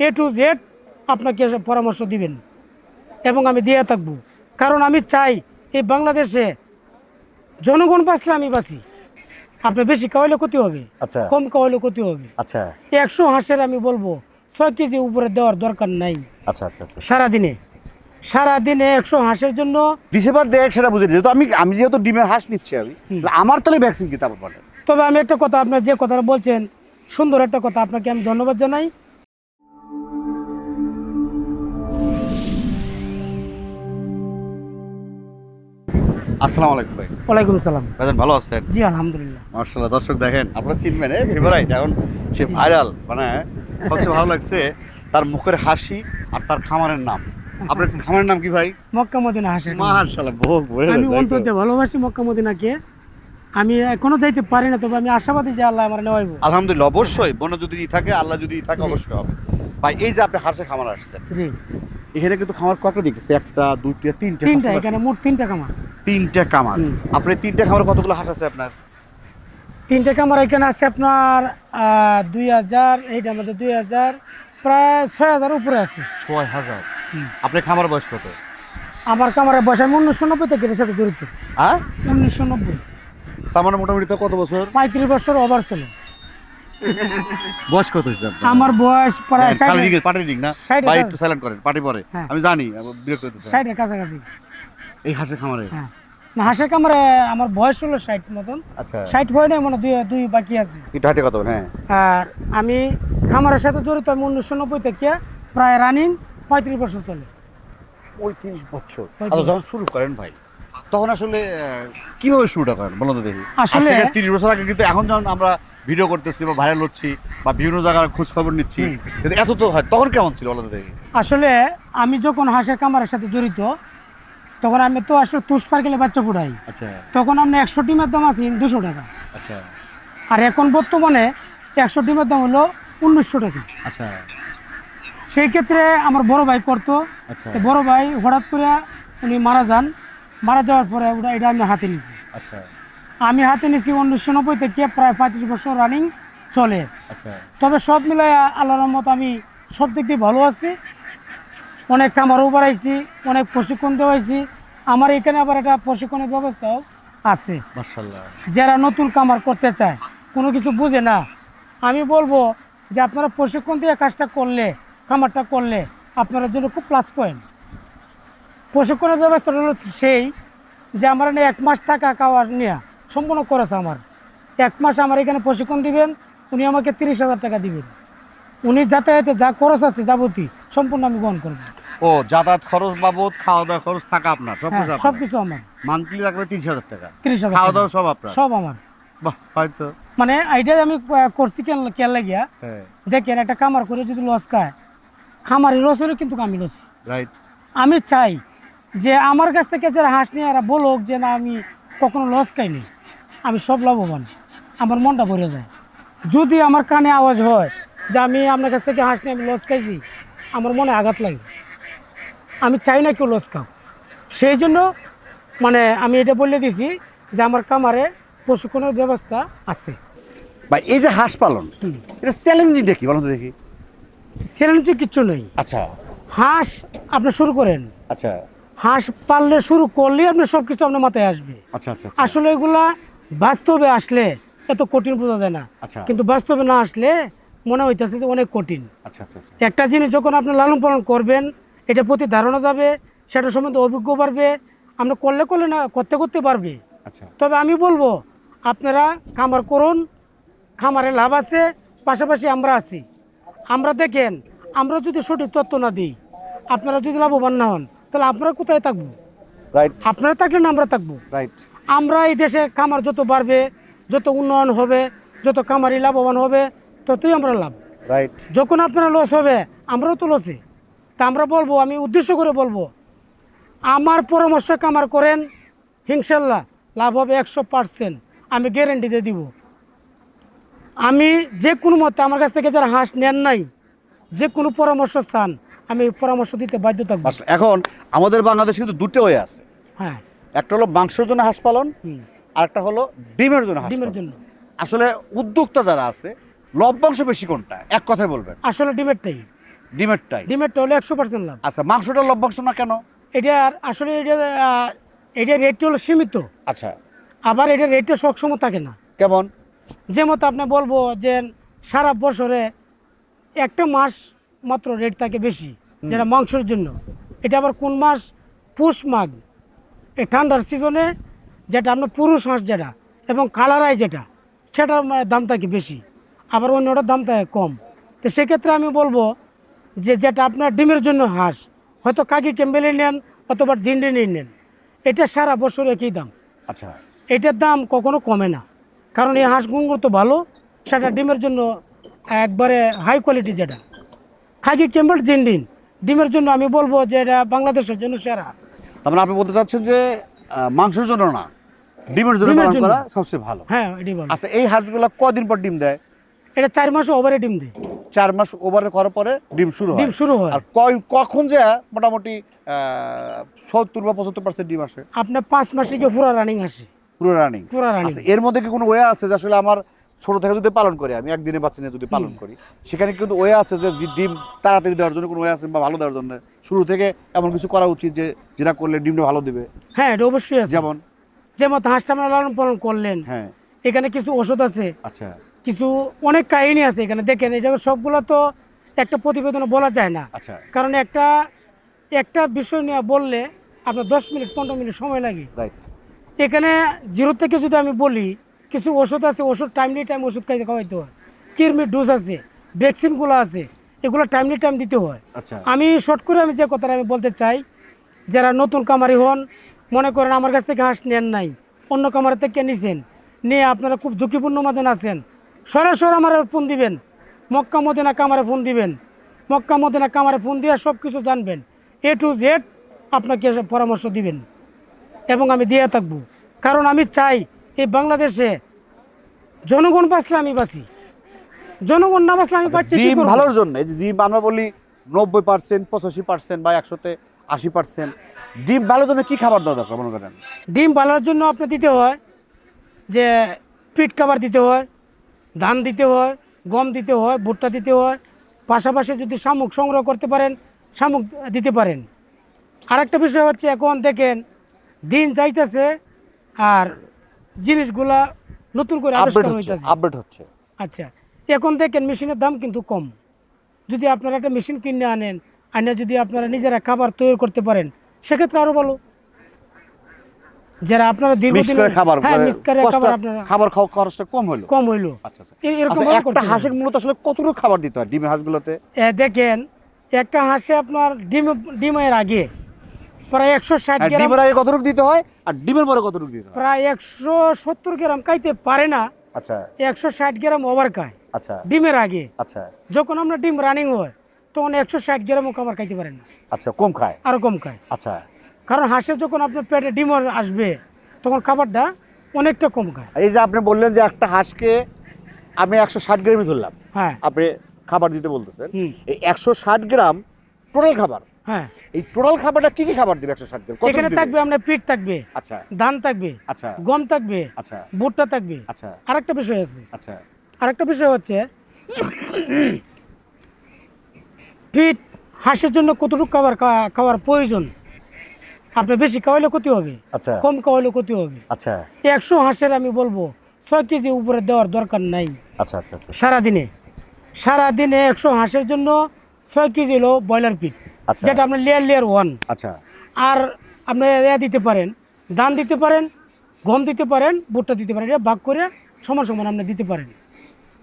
A to Z আপনাকে পরামর্শ দিবেন এবং আমি দিয়ে থাকব। কারণ আমি চাই এই বাংলাদেশে জনগণ বাঁচলে আমি বাঁচি। আপনি বেশি খাওয়াইলে ক্ষতি হবে আচ্ছা। কম খাওয়াইলে ক্ষতি হবে। আচ্ছা। একশো হাঁসের আমি বলব ছয় কেজি উপরে দেওয়ার দরকার নাই। আচ্ছা আচ্ছা আচ্ছা। সারাদিনে সারাদিনে একশো হাঁসের জন্য দিশেবার দেখ সেটা বুঝে যেহেতু আমি আমি যেহেতু ডিমের হাঁস নিচ্ছি আমি আমার তাহলে ভ্যাকসিন কি তারপর তবে আমি একটা কথা আপনার যে কথাটা বলছেন সুন্দর একটা কথা আপনাকে আমি ধন্যবাদ জানাই। আসসালামু আলাইকুম ভাই। ওয়ালাইকুম সালাম। ভাইজান ভালো আছেন? জি আলহামদুলিল্লাহ। মার্শাল্লাহ দর্শক দেখেন আপনারা চিনবেন ফেভারাইট এখন সে ভাইরাল মানে সবচেয়ে ভালো লাগছে তার মুখের হাসি আর তার খামারের নাম। আপনার খামারের নাম কি ভাই? মক্কা মদিনা হাসের মার্শাল্লাহ ভরে আমি অন্তত? ভালোবাসি মক্কা মদিনাকে। আমি এখনও যাইতে পারি না তবে আমি আশাবাদী যে আল্লাহ আমার নেওয়াইব। আলহামদুলিল্লাহ অবশ্যই বন্য যদি থাকে আল্লাহ যদি থাকে অবশ্যই হবে। ভাই এই যে আপনি হাঁসের খামার আসছেন জি। এখানে কিন্তু খামার কয়টা দেখেছে একটা দুইটা তিনটা তিনটা এখানে মোট তিনটা খামার। তিনটা হুম। আপনি তিনটা খামার কতগুলো হাঁস আছে আপনার? তিনটা কামার এখানে আছে আপনার দুই হাজার এইটা আমাদের দুই হাজার প্রায় ছয় হাজার উপরে আছে। ছয় হাজার। আপনার খামার বয়স কত? আমার কামারের বয়স আমি উনিশশো নব্বই থেকে এর সাথে জড়িত। হ্যাঁ? উনিশশো নব্বই। তার মানে মোটামুটি তো কত বছর? পঁয়ত্রিশ বছর ওভার ছিল বয়স কত হয়েছে আমার বয়স প্রায় হ্যাঁ, ষাট দিকে পাটি দিক না? ভাই একটু সাইলেন্ট করেন পাটি পরে। হ্যাঁ। আমি জানি বিরক্ত হইতেছে ষাটের কাছাকাছি। এই হাঁসের খামারে? হ্যাঁ। না হাঁসের কামারে আমার বয়স হলো ষাট মতন। আচ্ছা। ষাট হয় না মানে দুই দুই বাকি আছে। একটু হাঁটে কত হ্যাঁ। আর আমি খামারের সাথে জড়িত আমি উনিশশো নব্বই থেকে প্রায় রানিং পঁয়ত্রিশ বছর চলে। পঁয়ত্রিশ বছর। আচ্ছা যখন শুরু করেন ভাই তখন আসলে কীভাবে শুরুটা করেন? বলুন তো দেখি। আসলে- আসলে তিরিশ বছর আগে কিন্তু এখন যখন আমরা ভিডিও করতেছি বা ভাইরাল হচ্ছি বা বিভিন্ন জায়গার খোঁজ খবর নিচ্ছি এত তো হয় তখন কেমন ছিল তো আসলে আমি যখন হাঁসের কামারের সাথে জড়িত তখন আমি তো আসলে তুষ পার্কেলে বাচ্চা ফুটাই আচ্ছা। তখন আপনি একশো ডিমের দাম আছি দুশো টাকা। আচ্ছা। আর এখন বর্তমানে একশো ডিমের দাম হলো উনিশশো টাকা। আচ্ছা। সেই ক্ষেত্রে আমার বড় ভাই করতো। আচ্ছা। বড় ভাই হঠাৎ করে উনি মারা যান। মারা যাওয়ার পরে ওটা এটা আমি হাতে নিছি আচ্ছা। আমি হাতে নিছি উনিশশো নব্বই থেকে প্রায় পঁয়ত্রিশ বছর রানিং চলে। আচ্ছা। তবে সব মিলাই আল্লাহর রহমত আমি সব দিক দিয়ে ভালো আছি। অনেক কামারও বাড়াইছি অনেক প্রশিক্ষণ দেওয়াইছি আমার এখানে আবার একটা প্রশিক্ষণের ব্যবস্থাও আছে। যারা নতুন কামার করতে চায় কোনো কিছু বুঝে না। আমি বলব যে আপনারা প্রশিক্ষণ দিয়ে কাজটা করলে কামারটা করলে আপনার জন্য খুব প্লাস পয়েন্ট প্রশিক্ষণের ব্যবস্থাটা হলো সেই যে আমার এক মাস থাকা খাওয়ার নেওয়া সম্পূর্ণ করেছে আমার। এক মাস আমার এখানে প্রশিক্ষণ দিবেন উনি আমাকে তিরিশ হাজার টাকা দিবেন। উনি যাতায়াতে যা খরচ আছে যাবতীয় সম্পূর্ণ আমি বহন করব। ও যাতায়াত খরচ বাবদ খাওয়া দাওয়া খরচ থাকা আপনার সব হ্যাঁ কিছু সব কিছু আমার। মান্থলি লাগবে তিরিশ হাজার টাকা? তিরিশ হাজার খাওয়া দাওয়া সব আপনার? সব আমার। বাহ হয়তো। মানে আইডিয়া আমি করছি কেন কেন লাগিয়া? হ্যাঁ। দেখেন একটা কামার করে যদি লস খায় খামারি লস হলে কিন্তু আমি লস। রাইট আমি চাই যে আমার কাছ থেকে যারা হাঁস নিয়ে এরা বলুক যে না আমি কখনো লস খাইনি। আমি সব লাভবান। আমার মনটা ভরে যায়। যদি আমার কানে আওয়াজ হয় যে আমি আপনার কাছ থেকে হাঁস নিয়ে আমি লস খাইছি আমার মনে আঘাত লাগে। আমি চাই না কেউ লস খাও সেই জন্য মানে আমি এটা বলে দিছি যে আমার কামারে প্রশিক্ষণের ব্যবস্থা আছে। বা এই যে হাঁস পালন এটা চ্যালেঞ্জিংটা কি? বলুন তো দেখি। চ্যালেঞ্জ কিচ্ছু নেই। আচ্ছা। হাঁস আপনি শুরু করেন। আচ্ছা। হাঁস পাললে শুরু করলে আপনার সব কিছু আপনার মাথায় আসবে। আচ্ছা আচ্ছা আচ্ছা। আসলে এগুলা বাস্তবে আসলে এত কঠিন বোঝা যায় না। আচ্ছা। কিন্তু বাস্তবে না আসলে মনে হইতেছে যে অনেক কঠিন। আচ্ছা আচ্ছা একটা জিনিস যখন আপনি লালন পালন করবেন এটা প্রতি ধারণা যাবে সেটা সম্বন্ধে অভিজ্ঞ বাড়বে আপনি করলে করলে না করতে করতে পারবে তবে আমি বলব আপনারা খামার করুন খামারে লাভ আছে পাশাপাশি আমরা আছি। আমরা দেখেন আমরা যদি সঠিক তথ্য না দিই আপনারা যদি লাভবান না হন তাহলে আপনারা কোথায় থাকব? রাইট আপনারা থাকলে না আমরা থাকব। রাইট আমরা এই দেশে খামার যত বাড়বে যত উন্নয়ন হবে যত খামারি লাভবান হবে ততই আমরা লাভ। রাইট যখন আপনারা লস হবে আমরাও তো লসে তা আমরা বলব আমি উদ্দেশ্য করে বলব আমার পরামর্শ কামার করেন ইনশাল্লাহ লাভ হবে একশো পার্সেন্ট আমি গ্যারেন্টি দিয়ে দিব। আমি যে কোনো মতে আমার কাছ থেকে যারা হাঁস নেন নাই যে কোনো পরামর্শ চান আমি পরামর্শ দিতে বাধ্য থাকব। এখন আমাদের বাংলাদেশ কিন্তু দুটো হয়ে আছে। হ্যাঁ। একটা হলো মাংসের জন্য হাঁস পালন হুম, আর একটা হলো ডিমের জন্য ডিমের জন্য। আসলে উদ্যোক্তা যারা আছে লভ্যাংশ বেশি কোনটা? এক কথায় বলবেন। আসলে ডিমেরটাই। ডিমেরটাই? ডিমেরটা হলো একশো পার্সেন্ট লাভ। আচ্ছা মাংসটা লভ্যাংশ না কেন? এটার আসলে এটা এটার রেটটা হলো সীমিত। আচ্ছা। আবার এটার রেটটা সবসময় থাকে না। কেমন? যেমন আপনি বলব যে সারা বছরে একটা মাস মাত্র রেট থাকে বেশি যেটা মাংসের জন্য। এটা আবার কোন মাস? পুষ মাঘ। এই ঠান্ডার সিজনে যেটা আপনার পুরুষ হাঁস যেটা এবং কালারাই যেটা সেটার দাম থাকে বেশি আবার অন্যটার দাম থাকে কম। তো সেক্ষেত্রে আমি বলব যে যেটা আপনার ডিমের জন্য হাঁস হয়তো কাকি ক্যাম্বেলে নেন অথবা জিন্ডিনি নেন এটা সারা বছর একই দাম। আচ্ছা। এটার দাম কখনো কমে না কারণ এই হাঁস গুঙ্গুর তো ভালো সেটা ডিমের জন্য একবারে হাই কোয়ালিটি যেটা। খাকি ক্যাম্বেল জিন্ডিন ডিমের জন্য আমি বলব যে এটা বাংলাদেশের জন্য সেরা। তার আপনি বলতে চাচ্ছেন যে মাংসের জন্য না ডিমের জন্য পালন। করা সবচেয়ে ভালো। হ্যাঁ ভালো আচ্ছা এই হাঁসগুলো কদিন পর ডিম দেয়? এটা চার মাসে ওভারে ডিম দেয়। চার মাস ওভারে করার পরে ডিম শুরু হয়। ডিম শুরু হয়। আর কয় কখন যে মোটামুটি সত্তর বা পঁচাত্তর পার্সেন্ট ডিম আসে? আপনার পাঁচ মাসে গিয়ে পুরো রানিং আসে। পুরো রানিং পুরো রানিং আচ্ছা এর মধ্যে কি কোনো ওয়ে আছে যে আসলে আমার ছোট থেকে যদি পালন করি আমি একদিনে বাচ্চা নিয়ে যদি পালন করি সেখানে কিন্তু ওয়ে আছে যে ডিম তাড়াতাড়ি দেওয়ার জন্য কোনো ওয়ে আছে বা ভালো দেওয়ার জন্য। শুরু থেকে এমন কিছু করা উচিত যে যেটা করলে ডিমটা ভালো দিবে। হ্যাঁ এটা অবশ্যই আছে। যেমন? যেমন হাঁসটা আমরা লালন পালন করলেন হ্যাঁ। এখানে কিছু ওষুধ আছে। আচ্ছা। কিছু অনেক কাহিনী আছে এখানে দেখেন এটা সবগুলো তো একটা প্রতিবেদনে বলা যায় না। আচ্ছা। কারণ একটা একটা বিষয় নিয়ে বললে আপনার দশ মিনিট পনেরো মিনিট সময় লাগে। এখানে জিরো থেকে যদি আমি বলি কিছু ওষুধ আছে ওষুধ টাইমলি টাইম ওষুধ খাইতে খাওয়াইতে হয়। কিরমির ডোজ আছে ভ্যাকসিনগুলো আছে এগুলো টাইমলি টাইম দিতে হয়। আচ্ছা। আমি শর্ট করে আমি যে কথাটা আমি বলতে চাই যারা নতুন কামারি হন মনে করেন আমার কাছ থেকে হাঁস নেন নাই অন্য কামারি থেকে নিছেন নিয়ে আপনারা খুব ঝুঁকিপূর্ণ মতন আছেন সরাসরি আমার ফোন দিবেন মক্কা মদিনা কামারে ফোন দিবেন মক্কা মদিনা কামারে ফোন দিয়ে সব কিছু জানবেন এ টু জেড আপনাকে পরামর্শ দিবেন এবং আমি দিয়ে থাকব। কারণ আমি চাই এই বাংলাদেশে জনগণ বাঁচলে আমি বাঁচি। জনগণ না বাঁচলে আমি বাঁচছি আচ্ছা, ডিম ভালোর জন্য এই যে ডিম আমরা বলি নব্বই পার্সেন্ট পঁচাশি পার্সেন্ট বা একশোতে আশি পার্সেন্ট ডিম ভালোর জন্য কী খাবার দেওয়া দরকার মনে করেন? ডিম পালার জন্য আপনি দিতে হয় যে পিট খাবার দিতে হয় ধান দিতে হয় গম দিতে হয় ভুট্টা দিতে হয়। পাশাপাশি যদি শামুক সংগ্রহ করতে পারেন শামুক দিতে পারেন। আরেকটা বিষয় হচ্ছে এখন দেখেন দিন যাইতেছে আর জিনিসগুলা নতুন করে আপডেট আবিষ্কার হচ্ছে আপডেট হচ্ছে। আচ্ছা এখন দেখেন মেশিনের দাম কিন্তু কম। যদি আপনারা একটা মেশিন কিনে আনেন আনে যদি আপনারা নিজেরা খাবার তৈরি করতে পারেন সেক্ষেত্রে আরও ভালো। যারা আপনারা দীর্ঘদিন খাবার হ্যাঁ মিক্স করে খাবার আপনারা খাবার খাওয়া খরচটা কম হলো কম হইল। আচ্ছা আচ্ছা। এরকম আচ্ছা একটা হাঁসের মূলত আসলে কতটুকু খাবার দিতে হয় ডিমের হাঁসগুলোতে? এ, দেখেন একটা হাঁসে আপনার ডিম ডিমের আগে প্রায় একশো ষাট আর গ্রাম ডিমের আগে কতটুকু দিতে হয়? আর ডিমের পরে কতটুকু দিতে প্রায় একশো সত্তর গ্রাম খাইতে পারে না। আচ্ছা। একশো ষাট গ্রাম ওভার খায়। আচ্ছা। ডিমের আগে। আচ্ছা। যখন আমরা ডিম রানিং হয় তখন একশো ষাট গ্রামও খাবার খাইতে পারেন না। আচ্ছা কম খায়? আরও কম খায়। আচ্ছা। কারণ হাঁসের যখন আপনার পেটে ডিম আসবে তখন খাবারটা অনেকটা কম খায়। এই যে আপনি বললেন যে একটা হাঁসকে আমি একশো ষাট গ্রামই ধরলাম। হ্যাঁ। আপনি খাবার দিতে বলতেছেন। এই একশো ষাট গ্রাম টোটাল খাবার হ্যাঁ। এই টোটাল খাবারটা কি কি খাবার দিবে একশো ষাট গ্রাম এখানে থাকবে আপনার পিঠ থাকবে আচ্ছা। ধান থাকবে আচ্ছা। গম থাকবে আচ্ছা। ভুট্টা থাকবে। আচ্ছা। আরেকটা বিষয় আছে। আচ্ছা। আরেকটা বিষয় হচ্ছে পিঠ হাঁসের জন্য কতটুকু খাবার খাওয়া- খাওয়ার প্রয়োজন? আপনার বেশি খাওয়াইলে ক্ষতি হবে আচ্ছা। কম খাওয়াইলে ক্ষতি হবে। আচ্ছা। একশো হাঁসের আমি বলব ছয় কেজি উপরে দেওয়ার দরকার নাই। আচ্ছা আচ্ছা আচ্ছা। সারাদিনে সারাদিনে একশো হাঁসের জন্য ছয় কেজি হলো ব্রয়লার পিট আচ্ছা। যেটা আপনার লেয়ার লেয়ার ওয়ান আচ্ছা। আর আপনি এয়া দিতে পারেন ধান দিতে পারেন গম দিতে পারেন ভুট্টা দিতে পারেন এটা ভাগ করে সমান সমান আপনি দিতে পারেন।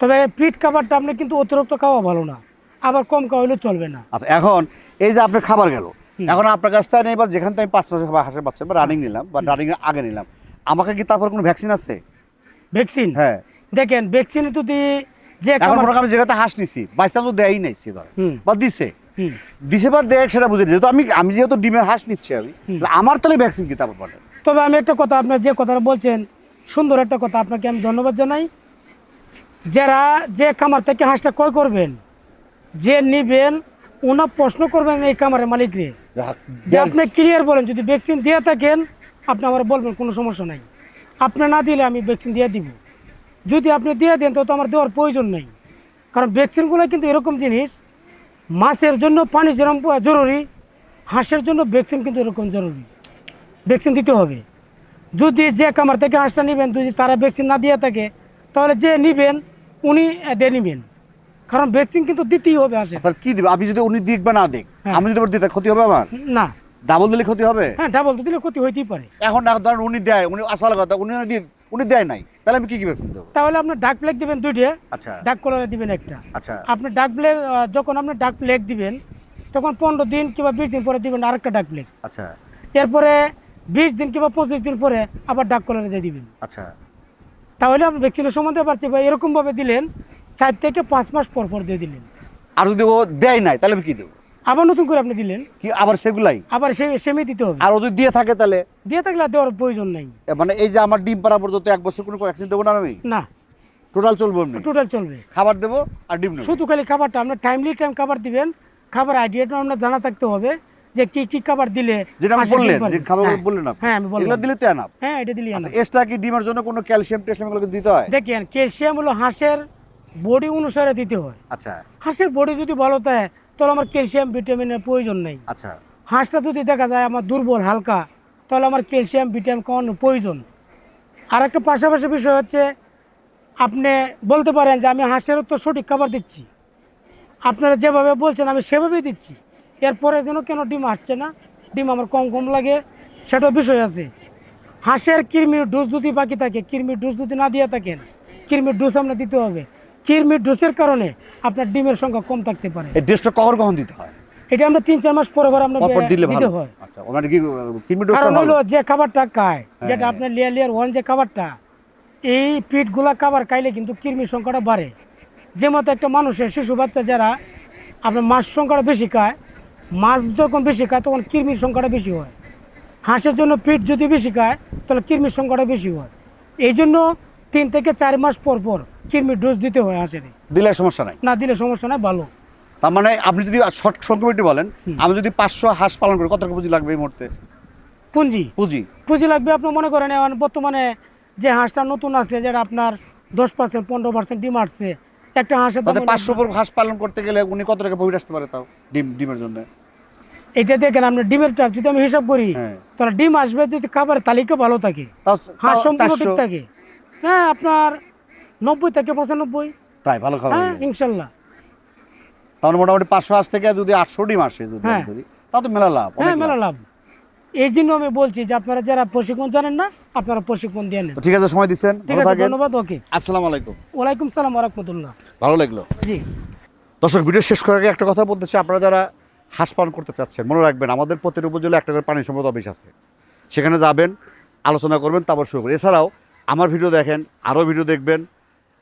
তবে পিট খাবারটা আপনি কিন্তু অতিরিক্ত খাওয়া ভালো না আবার কম খাওয়াইলেও চলবে না। আচ্ছা এখন এই যে আপনার খাবার গেল এখন আপনার কাছ থেকে এবার যেখান থেকে আমি পাঁচ মাসের খাবার হাঁসের বাচ্চা বা রানিং নিলাম বা রানিং আগে নিলাম আমাকে কি তারপর কোনো ভ্যাকসিন আছে? ভ্যাকসিন হ্যাঁ। দেখেন ভ্যাকসিন যদি এখন মনে করেন হাঁস নিছি দেয়ই বা দিছে। দিছে বা দেয় সেটা বুঝে। যেহেতু আমি আমি যেহেতু ডিমের হাঁস নিচ্ছি আমি আমার তাহলে ভ্যাকসিন কি তারপর বলেন? তবে আমি একটা কথা আপনার যে কথাটা বলছেন সুন্দর একটা কথা আপনাকে আমি ধন্যবাদ জানাই। যারা যে খামার থেকে হাঁসটা ক্রয় করবেন যে নিবেন ওনা প্রশ্ন করবেন এই খামারের মালিকরে। যে আপনি ক্লিয়ার বলেন যদি ভ্যাকসিন দিয়ে থাকেন আপনি আমার বলবেন কোনো সমস্যা নাই। আপনি না দিলে আমি ভ্যাকসিন দিয়ে দিব। যদি আপনি দিয়ে দেন তো আমার দেওয়ার প্রয়োজন নেই। কারণ ভ্যাকসিনগুলো কিন্তু এরকম জিনিস মাছের জন্য পানি যেরকম জরুরি হাঁসের জন্য ভ্যাকসিন কিন্তু এরকম জরুরি। ভ্যাকসিন দিতে হবে। যদি যে কামার থেকে হাঁসটা নেবেন যদি তারা ভ্যাকসিন না দিয়ে থাকে তাহলে যে নেবেন উনি দিয়ে নেবেন। কারণ ভ্যাকসিন কিন্তু দিতেই হবে হাঁসের। স্যার কি দিবে? আপনি যদি উনি দিক বা না দিক হ্যাঁ। আমি যদি দিতে ক্ষতি হবে আমার? না। ডাবল দিলে ক্ষতি হবে? হ্যাঁ ডাবল দিলে ক্ষতি হইতেই পারে। এখন ধরেন উনি দেয় উনি আসলে কথা উনি যদি উনি দেয় নাই। তাহলে আমি কি কি ভ্যাকসিন দেবো? তাহলে আপনি ডাক প্লেগ দিবেন দুইটা। আচ্ছা। ডাক কলারে দিবেন একটা। আচ্ছা। আপনি ডাক প্লেগ যখন আপনি ডাক প্লেগ দিবেন তখন পনেরো দিন কিংবা বিশ দিন পরে দিবেন আরেকটা ডাক প্লেগ আচ্ছা। এরপরে বিশ দিন কিংবা পঁচিশ দিন পরে আবার ডাক কলারে দিয়ে দিবেন। আচ্ছা। তাহলে আপনি ভ্যাকসিনের সম্বন্ধে পারছি বা এরকমভাবে দিলেন চার থেকে পাঁচ মাস পর পর দিয়ে দিলেন। আর যদি ও দেয় নাই তাহলে আমি কি দেবো? আবার নতুন করে আপনি দিলেন। কি আবার সেগুলাই? আবার সে সেমে দিতে হবে। আর ও যদি দিয়ে থাকে তাহলে? দিয়ে থাকলে আর দেওয়ার প্রয়োজন নেই। মানে এই যে আমার ডিম পাড়া পর্যন্ত এক বছর কোনো ভ্যাকসিন দেবো না আমি? না। টোটাল চলবো টোটাল চলবে। খাবার দেবো আর ডিম শুধু খালি খাবারটা আপনার টাইমলি টাইম খাবার দিবেন। খাবার আইডিয়াটা আপনার জানা থাকতে হবে যে কি কি খাবার দিলে যেটা ডিম বললেন যে খাবার হ্যাঁ। বললেন আপনি। হ্যাঁ আমি বললাম। এগুলো দিলে তো এনাফ হ্যাঁ এটা দিলি আচ্ছা এক্সট্রা কি ডিমের জন্য কোনো ক্যালসিয়াম টেস্ট এগুলো দিতে হয়? দেখেন ক্যালসিয়াম হলো হাঁসের বডি অনুসারে দিতে হয়। আচ্ছা। হাঁসের বডি যদি ভালো থাকে তাহলে আমার ক্যালসিয়াম ভিটামিনের প্রয়োজন নেই। আচ্ছা। হাঁসটা যদি দেখা যায় আমার দুর্বল হালকা তাহলে আমার ক্যালসিয়াম ভিটামিন খাওয়ানোর প্রয়োজন। আর একটা পাশাপাশি বিষয় হচ্ছে আপনি বলতে পারেন যে আমি হাঁসেরও তো সঠিক খাবার দিচ্ছি। আপনারা যেভাবে বলছেন আমি সেভাবেই দিচ্ছি। এরপরে যেন কেন ডিম আসছে না? ডিম আমার কম কম লাগে সেটাও বিষয় আছে। হাঁসের কৃমির ডোজ যদি বাকি থাকে কৃমির ডোজ যদি না দিয়ে থাকেন কৃমির ডোজ আপনার দিতে হবে। কৃমির ডোজের কারণে আপনার ডিমের সংখ্যা কম থাকতে পারে। এই ডোজটা কখন কখন দিতে হয়? এটা আমরা তিন চার মাস পরে পরে আমরা দিলে দিতে হয়। আচ্ছা ওনার কি কিডনি ডোজটা কারণ হলো যে খাবারটা খায় হ্যাঁ। যেটা আপনার লেয়ার লেয়ার ওয়ান যে খাবারটা এই পিঠগুলা খাবার খাইলে কিন্তু কৃমির সংখ্যাটা বাড়ে। যে মতো একটা মানুষের শিশু বাচ্চা যারা আপনার মাছ সংখ্যাটা বেশি খায় মাছ যখন বেশি খায় তখন কৃমির সংখ্যাটা বেশি হয়। হাঁসের জন্য পিঠ যদি বেশি খায় তাহলে কৃমির সংখ্যাটা বেশি হয়। এই জন্য তিন থেকে চার মাস পর পর কৃমির ডোজ দিতে হয় হাঁসের দিলে সমস্যা নাই? না দিলে সমস্যা নাই ভালো। তার মানে আপনি যদি শর্ট সংখ্যা বলেন আমি যদি পাঁচশো হাঁস পালন করি কত টাকা পুঁজি লাগবে এই মুহূর্তে? পুঁজি? পুঁজি। পুঁজি লাগবে আপনি মনে করেন এখন বর্তমানে যে হাঁসটা নতুন আছে যেটা আপনার দশ পার্সেন্ট পনেরো পার্সেন্ট ডিম আসছে একটা হাঁসের দাম তাতে পাঁচশো উপর হাঁস পালন করতে গেলে উনি কত টাকা প্রফিট আসতে পারে তাও ডিম ডিমের জন্য? এটা দেখেন আপনি ডিমের টার যদি আমি হিসাব করি হ্যাঁ। তাহলে ডিম আসবে যদি খাবারের তালিকা ভালো থাকে হাঁস সম্পূর্ণ ঠিক থাকে। হ্যাঁ আপনার নব্বই থেকে পঁচানব্বই। তাই ভালো খাবার হ্যাঁ ইনশাল্লাহ। তাহলে মোটামুটি পাঁচশো হাঁস থেকে যদি আটশো ডিম আসে যদি হ্যাঁ। আমি তো মেলা লাভ হ্যাঁ মেলা লাভ। এই জন্য আমি বলছি যে আপনারা যারা প্রশিক্ষণ জানেন না আপনারা প্রশিক্ষণ দিয়ে নেন। ঠিক আছে সময় দিচ্ছেন ঠিক আছে ধন্যবাদ ওকে। আসসালামু আলাইকুম। ওয়ালাইকুম সালাম ভালো লাগল। জি। দর্শক ভিডিও শেষ করার আগে একটা কথা বলতেছি আপনারা যারা হাঁস পালন করতে চাচ্ছেন মনে রাখবেন আমাদের প্রতিটি উপজেলা একটা করে পানি সম্পদ অফিস আছে। সেখানে যাবেন আলোচনা করবেন তারপর শুরু করবেন। এছাড়াও আমার ভিডিও দেখেন আরও ভিডিও দেখবেন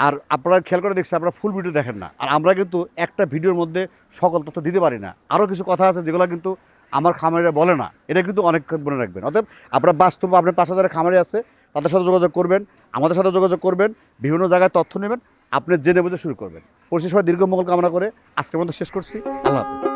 আর আপনারা খেয়াল করে দেখছেন, আপনারা ফুল ভিডিও দেখেন না। আর আমরা কিন্তু একটা ভিডিওর মধ্যে সকল তথ্য দিতে পারি না। আরও কিছু কথা আছে যেগুলো কিন্তু আমার খামারিরা বলে না। এটা কিন্তু অনেক মনে রাখবেন। অতএব আপনার বাস্তব আপনার পাঁচ হাজার খামারি আছে, তাদের সাথে যোগাযোগ করবেন, আমাদের সাথে যোগাযোগ করবেন, বিভিন্ন জায়গায় তথ্য নেবেন, আপনি জেনে বুঝে শুরু করবেন। পরিশেষ দীর্ঘ মঙ্গল কামনা করে আজকের মধ্যে শেষ করছি। আল্লাহ হাফিজ।